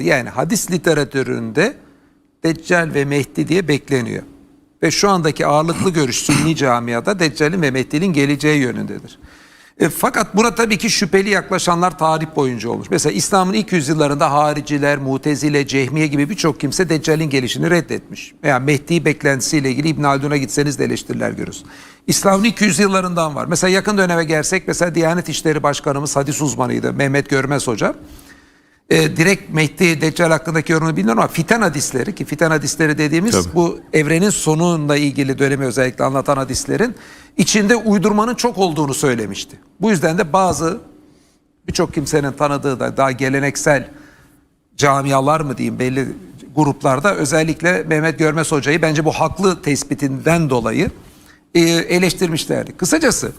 Yani hadis literatüründe Deccal ve Mehdi diye bekleniyor. Ve şu andaki ağırlıklı görüş Sünni camiada Deccal'in ve Mehdi'nin geleceği yönündedir. E, fakat buna tabii ki şüpheli yaklaşanlar tarih boyunca olmuş. Mesela İslam'ın ilk yüzyıllarında hariciler, mutezile, cehmiye gibi birçok kimse Deccal'in gelişini reddetmiş. Veya Mehdi beklentisiyle ilgili İbn Haldun'a gitseniz de eleştiriler görürsünüz. İslam'ın ilk yüzyıllarından var. Mesela yakın döneme gelsek mesela Diyanet İşleri Başkanımız hadis uzmanıydı Mehmet Görmez Hoca. E, direkt Mehdi Deccal hakkındaki yorumunu bilmiyorum ama fiten hadisleri ki fiten hadisleri dediğimiz Tabii. bu evrenin sonunla ilgili dönemi özellikle anlatan hadislerin içinde uydurmanın çok olduğunu söylemişti. Bu yüzden de bazı birçok kimsenin tanıdığı da daha geleneksel camialar mı diyeyim belli gruplarda özellikle Mehmet Görmez Hoca'yı bence bu haklı tespitinden dolayı e, eleştirmişlerdi. Kısacası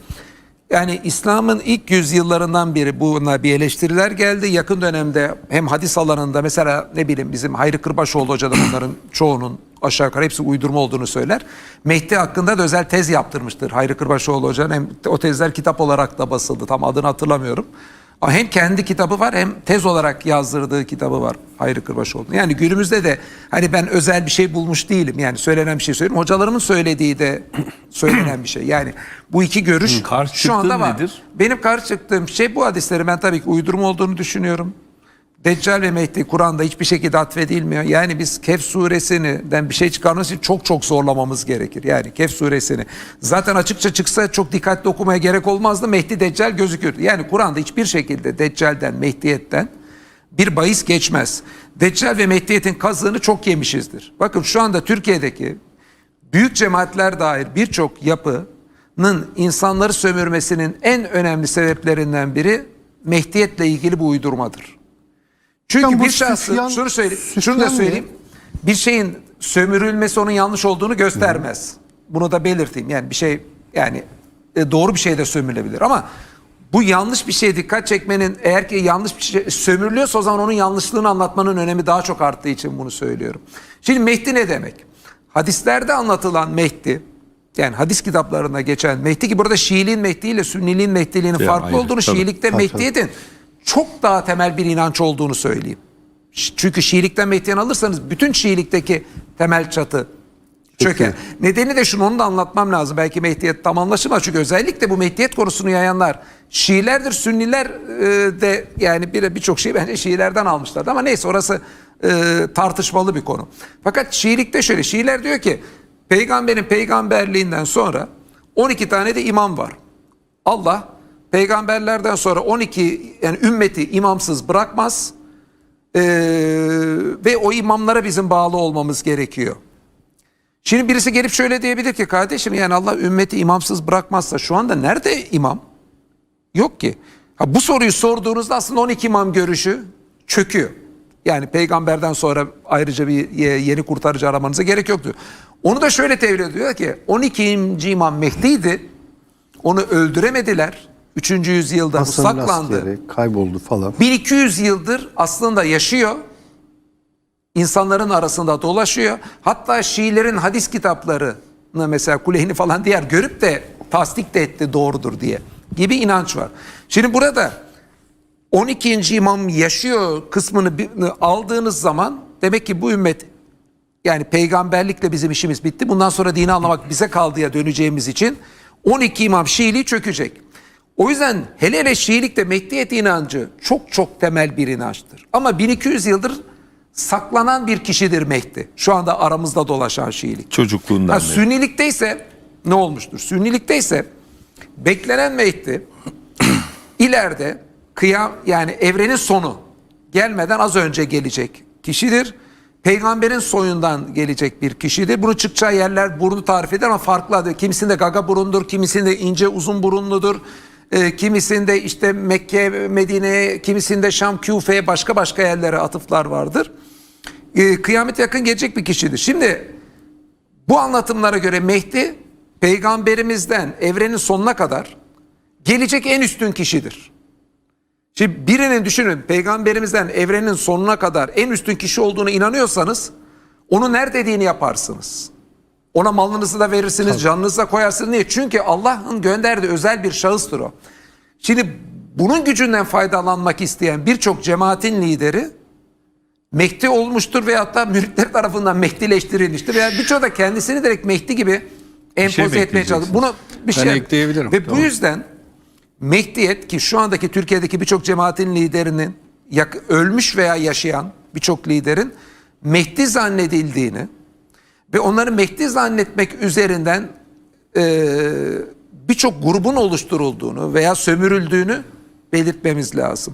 yani İslam'ın ilk yüzyıllarından beri buna bir eleştiriler geldi. Yakın dönemde hem hadis alanında mesela ne bileyim bizim Hayri Kırbaşoğlu Hoca da bunların çoğunun aşağı yukarı hepsi uydurma olduğunu söyler. Mehdi hakkında da özel tez yaptırmıştır Hayri Kırbaşoğlu Hoca'nın. Hem o tezler kitap olarak da basıldı. Tam adını hatırlamıyorum. Hem kendi kitabı var hem tez olarak yazdırdığı kitabı var Hayri Kırbaşoğlu. Yani günümüzde de hani ben özel bir şey bulmuş değilim. Yani söylenen bir şey söylüyorum. Hocalarımın söylediği de söylenen bir şey. Yani bu iki görüş Hı, karşı şu anda var. nedir? Benim karşı çıktığım şey bu hadisleri ben tabii ki uydurma olduğunu düşünüyorum. Deccal ve Mehdi Kur'an'da hiçbir şekilde atfedilmiyor. Yani biz Kehf suresinden bir şey çıkarmamız için çok çok zorlamamız gerekir. Yani Kehf suresini zaten açıkça çıksa çok dikkatli okumaya gerek olmazdı. Mehdi Deccal gözükürdü. Yani Kur'an'da hiçbir şekilde Deccal'den, Mehdiyetten bir bahis geçmez. Deccal ve Mehdiyetin kazığını çok yemişizdir. Bakın şu anda Türkiye'deki büyük cemaatler dair birçok yapının insanları sömürmesinin en önemli sebeplerinden biri Mehdiyetle ilgili bu uydurmadır. Çünkü Hocam bu bir şahsın Süfyan- şunu söyleyeyim, şunu da söyleyeyim. Bir şeyin sömürülmesi onun yanlış olduğunu göstermez. Bunu da belirteyim. Yani bir şey yani e, doğru bir şey de sömürülebilir ama bu yanlış bir şeye dikkat çekmenin eğer ki yanlış bir şey sömürülüyorsa o zaman onun yanlışlığını anlatmanın önemi daha çok arttığı için bunu söylüyorum. Şimdi Mehdi ne demek? Hadislerde anlatılan Mehdi yani hadis kitaplarında geçen Mehdi ki burada Şiiliğin Mehdi ile Sünniliğin Mehdiliğinin farklı ayrı, olduğunu tabii. Şiilikte Tabii, tabii. Çok daha temel bir inanç olduğunu söyleyeyim. Çünkü Şiilikten Mehdi'den alırsanız bütün Şiilikteki temel çatı çöker. Nedeni de şunu onu da anlatmam lazım. Belki Mehdiyet tam anlaşılmaz. Çünkü özellikle bu Mehdiyet konusunu yayanlar Şiilerdir, Sünniler e, de yani bir birçok şeyi bence Şiilerden almışlardı. Ama neyse orası e, tartışmalı bir konu. Fakat Şiilikte şöyle Şiiler diyor ki peygamberin peygamberliğinden sonra 12 tane de imam var. Allah peygamberlerden sonra 12 yani ümmeti imamsız bırakmaz. Ee, ve o imamlara bizim bağlı olmamız gerekiyor. Şimdi birisi gelip şöyle diyebilir ki kardeşim yani Allah ümmeti imamsız bırakmazsa şu anda nerede imam? Yok ki. Ha, bu soruyu sorduğunuzda aslında 12 imam görüşü çöküyor. Yani peygamberden sonra ayrıca bir ye- yeni kurtarıcı aramanıza gerek yoktu. Onu da şöyle tevil ediyor ki 12. imam Mehdi'ydi. Onu öldüremediler. 3. yüzyılda bu Hasan'ın saklandı. askeri kayboldu falan. 1200 yıldır aslında yaşıyor. İnsanların arasında dolaşıyor. Hatta Şiilerin hadis kitaplarını mesela Kuleyni falan diğer görüp de tasdik de etti doğrudur diye gibi inanç var. Şimdi burada 12. imam yaşıyor kısmını aldığınız zaman demek ki bu ümmet yani peygamberlikle bizim işimiz bitti. Bundan sonra dini anlamak bize kaldıya döneceğimiz için 12 imam Şiiliği çökecek. O yüzden hele hele Şiilikte Mehdiyet inancı çok çok temel bir inançtır. Ama 1200 yıldır saklanan bir kişidir Mehdi. Şu anda aramızda dolaşan Şiilik. Çocukluğundan Ha, beri. Sünnilikte ise ne olmuştur? Sünnilikte ise beklenen Mehdi ileride kıyam yani evrenin sonu gelmeden az önce gelecek kişidir. Peygamberin soyundan gelecek bir kişidir. Bunu çıkacağı yerler burnu tarif eder ama farklı adı. Kimisinde gaga burundur, kimisinde ince uzun burunludur. E, kimisinde işte Mekke, Medine'ye, kimisinde Şam, Küfe'ye başka başka yerlere atıflar vardır. E, kıyamet yakın gelecek bir kişidir. Şimdi bu anlatımlara göre Mehdi peygamberimizden evrenin sonuna kadar gelecek en üstün kişidir. Şimdi birinin düşünün peygamberimizden evrenin sonuna kadar en üstün kişi olduğunu inanıyorsanız onu nerede dediğini yaparsınız. Ona malınızı da verirsiniz, canınızı da koyarsınız. Niye? Çünkü Allah'ın gönderdiği özel bir şahıstır o. Şimdi bunun gücünden faydalanmak isteyen birçok cemaatin lideri Mehdi olmuştur veyahut da müritler tarafından Mehdileştirilmiştir veya birçoğu da kendisini direkt Mehdi gibi empoze şey etmeye çalışır. Bunu bir Ben şey ekleyebilirim. Ve bu Tamam. yüzden Mehdiyet ki şu andaki Türkiye'deki birçok cemaatin liderinin ölmüş veya yaşayan birçok liderin Mehdi zannedildiğini ve onları Mehdi zannetmek üzerinden e, birçok grubun oluşturulduğunu veya sömürüldüğünü belirtmemiz lazım.